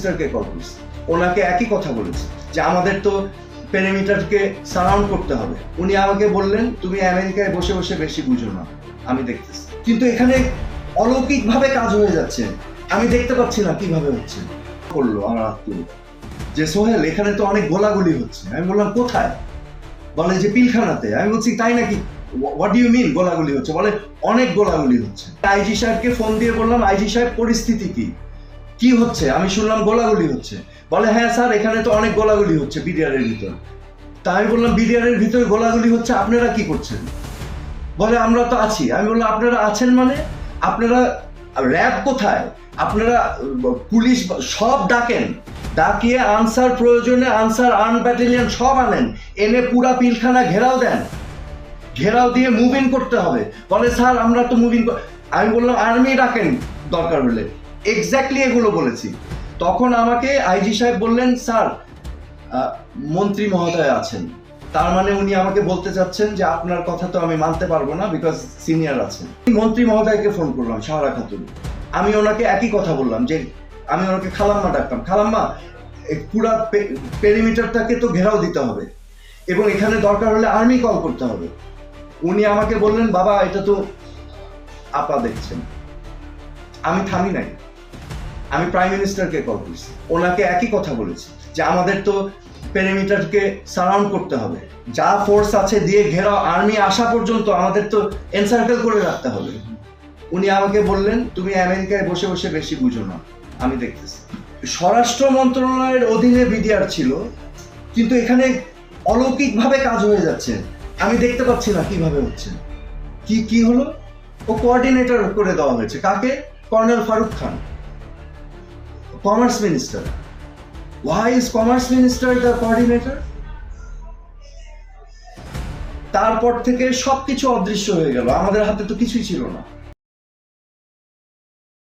মিনিস্টারকে call করেছি। ওনাকে একই কথা বলেছি যে আমাদের তো পেরিমিটারকে সারাউন্ড করতে হবে। উনি আমাকে বললেন, তুমি আমেরিকায় বসে বসে বেশি বুঝো না। আমি দেখতেছি। কিন্তু এখানে অলৌকিকভাবে কাজ হয়ে যাচ্ছে। আমি দেখতে পাচ্ছি না কীভাবে হচ্ছে। করল আমার আত্মীয়। যে সোহেল, এখানে তো অনেক গোলাগুলি হচ্ছে। আমি বললাম, কোথায়? বলে, যে পিলখানাতে। আমি বলছি, তাই নাকি? হোয়াট ইউ মিন গোলাগুলি হচ্ছে? বলে, অনেক গোলাগুলি হচ্ছে। আইজি সাহেবকে ফোন দিয়ে বললাম, আইজি সাহেব, পরিস্থিতি কি? কি হচ্ছে? আমি শুনলাম গোলাগুলি হচ্ছে। বলে হ্যাঁ স্যার, এখানে তো অনেক গোলাগুলি হচ্ছে বিডিআর এর ভিতর। তা আমি বললাম বিডিআর এর ভিতরে গোলাগুলি হচ্ছে, আপনারা কি করছেন? বলে, আমরা তো আছি। আমি বললাম, আপনারা আছেন মানে? আপনারা র্যাব কোথায়? আপনারা পুলিশ সব ডাকেন। ডাকিয়ে আনসার প্রয়োজনে আনসার আর্ন ব্যাটালিয়ন সব আনেন। এনে পুরা পিলখানা ঘেরাও দেন। ঘেরাও দিয়ে মুভিং করতে হবে। বলে, স্যার, আমরা তো মুভিং আমি বললাম, আর্মি ডাকেন দরকার হলে। এক্স্যাক্টলি এগুলো বলেছি। তখন আমাকে আইজি সাহেব বললেন, স্যার মন্ত্রী মহোদয় আছেন। তার মানে উনি আমাকে বলতে চাচ্ছেন যে আপনার কথা তো আমি মানতে পারব না বিকজ সিনিয়র আছেন। মন্ত্রী মহোদয়কে ফোন করলাম সাহারা খাতুন। আমি ওনাকে একই কথা বললাম যে, আমি ওনাকে খালাম্মা ডাকতাম। খালাম্মা পুরা পেরিমিটারটাকে তো ঘেরাও দিতে হবে। এবং এখানে দরকার হলে আর্মি কল করতে হবে। উনি আমাকে বললেন, বাবা, এটা তো আপা দেখছেন। আমি থামি নাই। আমি প্রাইম মিনিস্টারকে কল করেছি। ওনাকে একই কথা বলেছি যে আমাদের তো পেরিমিটারকে সারাউন্ড করতে হবে। যা ফোর্স আছে দিয়ে ঘেরাও আর্মি আসা পর্যন্ত আমাদের তো এনসার্কেল করে রাখতে হবে। উনি আমাকে বললেন, তুমি আমেরিকায় বসে বসে বেশি বুঝো না। আমি দেখতেছি। স্বরাষ্ট্র মন্ত্রণালয়ের অধীনে বিডিআর ছিল, কিন্তু এখানে অলৌকিকভাবে কাজ হয়ে যাচ্ছে। আমি দেখতে পাচ্ছি না কীভাবে হচ্ছে। কি কি হলো? ও কোঅর্ডিনেটর করে দেওয়া হয়েছে। কাকে? Colonel Farooq Khan. Commerce minister why is commerce minister the coordinator তারপর থেকে সবকিছু অদৃশ্য হয়ে গেল। আমাদের হাতে তো কিছুই ছিল না।